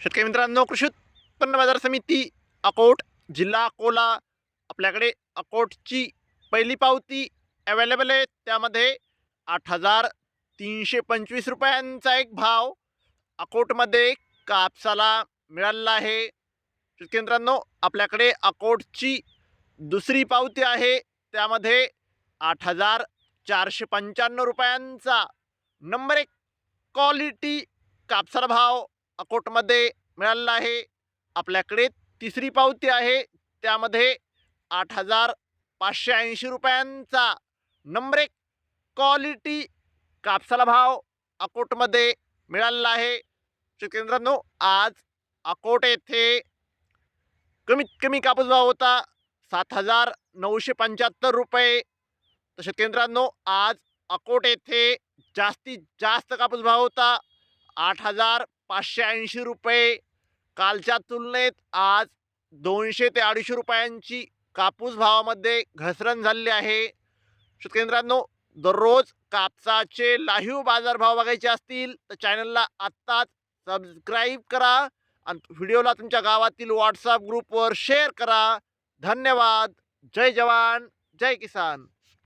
शेतकरी मित्रांनो कृषी उत्पन्न बाजार समिती अकोट जिल्हा अकोला आपल्याकडे अकोटची पहिली पावती अवेलेबल आहे. त्यामध्ये आठ हजार तीनशे पंचवीस रुपयांचा एक भाव अकोटमध्ये कापसाला मिळालेला आहे. शेतकरी मित्रांनो आपल्याकडे अकोटची दुसरी पावती आहे. त्यामध्ये आठ हजार चारशे पंच्याण्णव रुपयांचा नंबर एक क्वालिटी कापसाला भाव अकोटमध्ये मिळालेला आहे. आपल्याकडे तिसरी पावती आहे. त्यामध्ये आठ हजार पाचशे ऐंशी रुपयांचा नंबर एक क्वालिटी कापसाला भाव अकोटमध्ये मिळालेला आहे. शेतकरी आज अकोट येथे कमीत कमी कापूस भाव होता सात हजार नऊशे पंच्याहत्तर रुपये. तर शेतकरी आज अकोट येथे जास्तीत जास्त कापूस भाव होता आठ हजार पाचशे ऐंशी रुपये कालच्या तुलनेत आज दोनशे ते अडीचशे रुपयांची कापूस भावामध्ये घसरण झालेली आहे. शेतकेंद्रांनो दररोज कापसाचे लाईव्ह बाजारभाव बघायचे असतील तर चॅनलला आत्ताच सबस्क्राईब करा आणि व्हिडिओला तुमच्या गावातील व्हॉट्सअप ग्रुपवर शेअर करा. धन्यवाद. जय जवान. जय किसान.